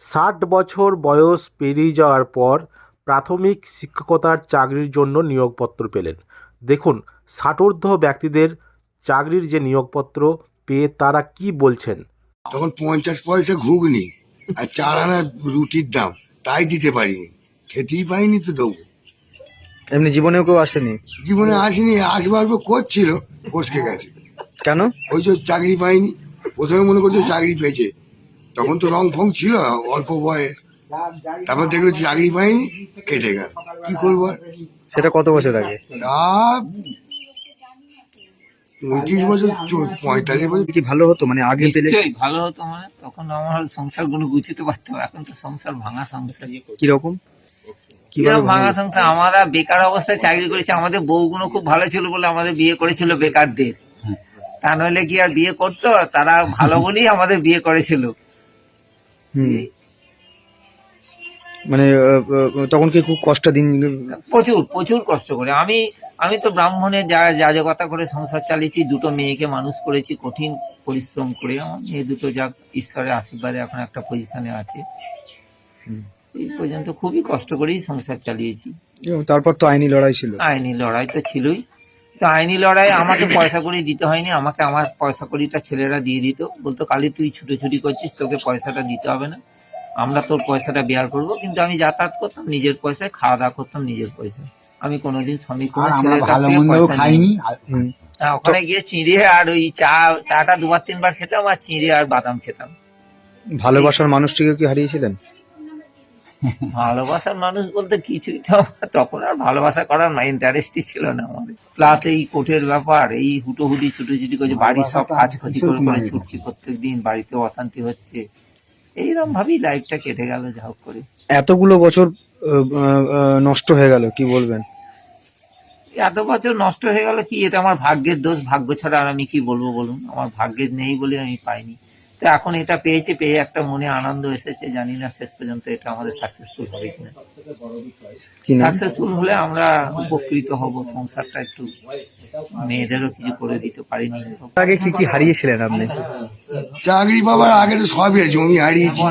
ষাট বছর বয়স পেরিয়ে যাওয়ার পর প্রাথমিক শিক্ষকতার চাকরির জন্য নিয়োগপত্র পেলেন। দেখুন ষাটোর্ধ ব্যক্তিদের চাকরির যে নিয়োগপত্র পেয়ে তারা কি বলছেন? তখন পঞ্চাশ পয়সা ঘুগনি আর চার আনা রুটির দাম তাই দিতে পারিনি। খেতেই পাইনি তো দেবো এমনি জীবনেও কেউ আসেনি? জীবনে আসেনি আসবার পর করছিল ফসকে গেছে। কেন? ওই যে চাকরি পাইনি প্রথমে মনে করছে চাকরি পেয়েছে। তখন তো রং ফং ছিল অল্প বয়স তারপর দেখল চাকরি পাইনি কেটে গেল। কি করব? সেটা কত বছর আগে? তা পঁয়ত্রিশ বছর পঁয়তাল্লিশ বছর। কি ভালো হতো? মানে আগে পেলে ভালো হতো মানে। তখন আমার সংসারগুলো গুছিতে পারতাম এখন তো সংসার ভাঙা সংসার। কীরকম? ভাঙা সংসার? আমরা বেকার অবস্থায় চাকরি করেছি আমাদের বউগুলো খুব ভালো ছিল বলে আমাদের বিয়ে করেছিল বেকারদের। তা নইলে কি আর বিয়ে করতো? তারা ভালো বলেই আমাদের বিয়ে করেছিল। মানে তখন কি খুব কষ্ট দিন প্রচুর প্রচুর কষ্ট করে। আমি আমি তো ব্রাহ্মণে যা যাজকতা করে সংসার চালিয়েছি দুটো মেয়েকে মানুষ করেছি কঠিন পরিশ্রম করে। আমার মেয়ে দুটো যা ঈশ্বরের আশীর্বাদে এখন একটা পজিশনে আছে। এই পর্যন্ত খুবই কষ্ট করেই সংসার চালিয়েছি। তারপর তো আইনি লড়াই ছিল। আইনি লড়াই তো ছিলই। তো আইনি লড়াই আমাকে পয়সা করি দিতে হয়নি আমাকে আমার পয়সা করিটা ছেলেরা দিয়ে দিত। বলতো কালি তুই ছুটোছুটি করছিস তোকে পয়সাটা দিতে হবে না। আমরা তোর পয়সাটা বেয়ার করব। কিন্তু আমি যাতায়াত করতাম নিজের পয়সায় খাওয়া দাওয়া করতাম নিজের পয়সায়। আমি কোনোদিন শ্রমিক কোনো ছেলের কাছ থেকে পয়সা। হ্যাঁ, ওখানে গিয়ে চিঁড়ে আর ওই চা চাটা দুবার তিনবার খেতাম আর চিঁড়ে আর বাদাম খেতাম। ভালোবাসার মানুষটিকে কি হারিয়েছিলেন? ভালোবাসার মানুষ বলতে কিছুই তো তখন আর ভালোবাসা করার না ইন্টারেস্টই ছিল না আমাদের। প্লাস এই কোর্টের ব্যাপার এই হুটোহুটি ছুটোছুটি করছে বাড়ির সব কাজ ক্ষতি করে করে ছুটছি প্রত্যেক দিন বাড়িতে অশান্তি হচ্ছে। এইরকম ভাবেই লাইফটা কেটে গেল যা হোক করে। এতগুলো বছর নষ্ট হয়ে গেল কি বলবেন? এত বছর নষ্ট হয়ে গেল কি এটা আমার ভাগ্যের দোষ? ভাগ্য ছাড়া আর আমি কি বলব বলুন? আমার ভাগ্যের নেই বলে আমি পাইনি। তো এখন এটা পেয়েছি পেয়ে একটা মনে আনন্দ এসেছে জানি না শেষ পর্যন্ত এটা আমাদের সাকসেসফুল হবে কিনা। সাকসেসফুল হলে আমরা উপকৃত হব সংসারটা একটু মেয়েদেরও কিছু করে দিতে পারিনি। আগে কি কি হারিয়েছিলেন আপনি? চাকরি পাবার আগে তো সবই জমি হারিয়েছি।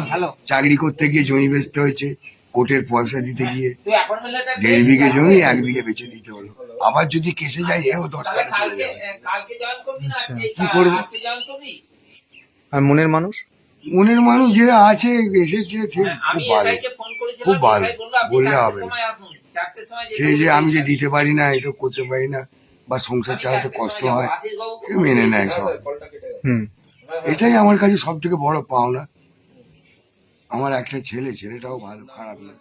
চাকরি করতে গিয়ে জমি বেচতে হয়েছে কোর্টের পয়সা দিতে গিয়ে। দেড় বিঘে জমি এক বিঘে বেচে দিতে হলো। আবার যদি কেসে যায় এও দশ টাকা চলে যাবে। আচ্ছা। কি করব? আর মনের মানুষ? মনের মানুষ যে আছে এসেছে সে খুব ভালো। খুব ভালো। বলল, হবে সেই যে আমি যে দিতে পারি না এসব করতে পারি না বা সংসার চালাতে কষ্ট হয় মেনে নেয় সব। হুম। এটাই আমার কাছে সব থেকে বড় পাওনা। আমার একটা ছেলে ছেলেটাও ভালো খারাপ না।